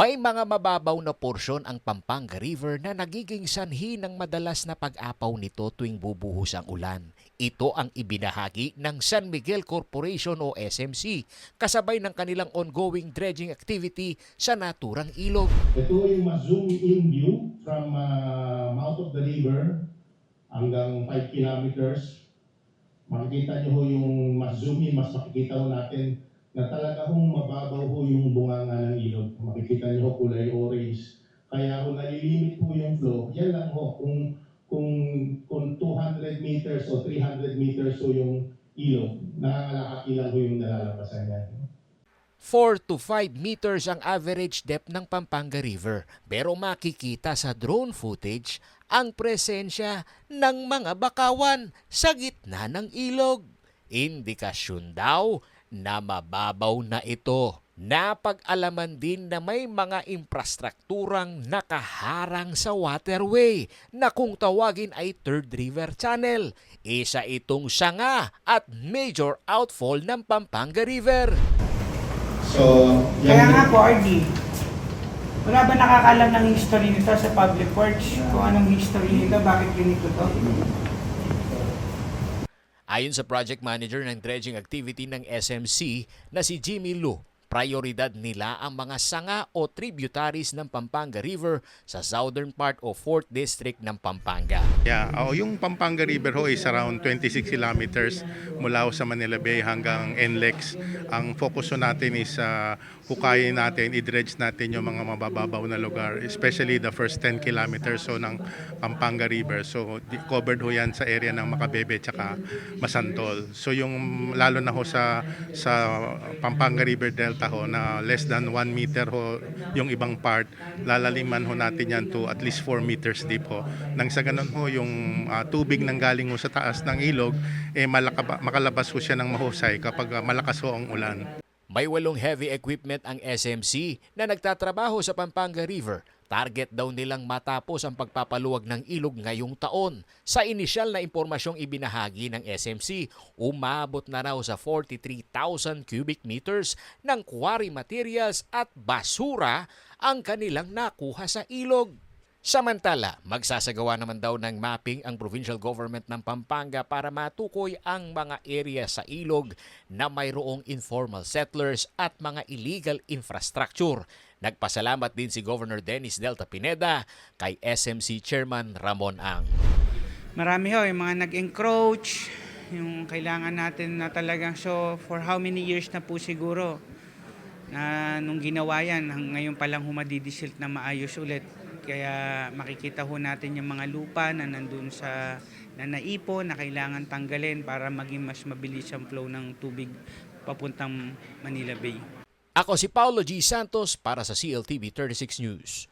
May mga mababaw na porsyon ang Pampanga River na nagiging sanhi ng madalas na pag-apaw nito tuwing bubuhos ang ulan. Ito ang ibinahagi ng San Miguel Corporation o SMC kasabay ng kanilang ongoing dredging activity sa naturang ilog. Ito yung ma-zoom in view from uh, mouth of the river hanggang 5 kilometers. Makikita nyo ho yung mas zoom in, mas makikita natin na talaga hong mababaw ho yung bunganga ng ilog. Makikita nyo ho kulay orange. Kaya kung nalilimit po yung flow, yan lang ho. Kung, kung, kung 200 meters o 300 meters ho yung ilog, nangangalakaki lang ho yung nalalabasan niya. 4 to 5 meters ang average depth ng Pampanga River pero makikita sa drone footage ang presensya ng mga bakawan sa gitna ng ilog. Indikasyon daw na mababaw na ito. Napag-alaman din na may mga infrastrukturang nakaharang sa waterway na kung tawagin ay Third River Channel. Isa itong sanga at major outfall ng Pampanga River. So, Kaya nga po, RD, wala ba nakakalam ng history nito sa public works? Kung anong history nito, bakit ganito to? Ayon sa project manager ng dredging activity ng SMC na si Jimmy Lu, prioridad nila ang mga sanga o tributaries ng Pampanga River sa southern part o 4th district ng Pampanga. Yeah, oh, yung Pampanga River ho is around 26 kilometers mula sa Manila Bay hanggang NLEX. Ang focus natin is uh, hukayin natin, i-dredge natin yung mga mabababaw na lugar, especially the first 10 kilometers so ng Pampanga River. So covered ho yan sa area ng Makabebe tsaka Masantol. So yung lalo na ho sa sa Pampanga River Delta ho na less than 1 meter ho yung ibang part, lalaliman ho natin yan to at least 4 meters deep ho. Nang sa ganun ho yung ah, tubig nang galing ho sa taas ng ilog, eh malaka, makalabas ho siya ng mahusay kapag ah, malakas ho ang ulan. May walong heavy equipment ang SMC na nagtatrabaho sa Pampanga River. Target daw nilang matapos ang pagpapaluwag ng ilog ngayong taon. Sa inisyal na impormasyong ibinahagi ng SMC, umabot na raw sa 43,000 cubic meters ng quarry materials at basura ang kanilang nakuha sa ilog. Samantala, magsasagawa naman daw ng mapping ang provincial government ng Pampanga para matukoy ang mga area sa ilog na mayroong informal settlers at mga illegal infrastructure. Nagpasalamat din si Governor Dennis Delta Pineda kay SMC Chairman Ramon Ang. Marami ho, yung mga nag-encroach, yung kailangan natin na talagang, so for how many years na po siguro na nung ginawa yan, ngayon pa lang humadidisilt na maayos ulit. Kaya makikita ho natin yung mga lupa na nandun sa na naipon na kailangan tanggalin para maging mas mabilis ang flow ng tubig papuntang Manila Bay. Ako si Paulo G. Santos para sa CLTV 36 News.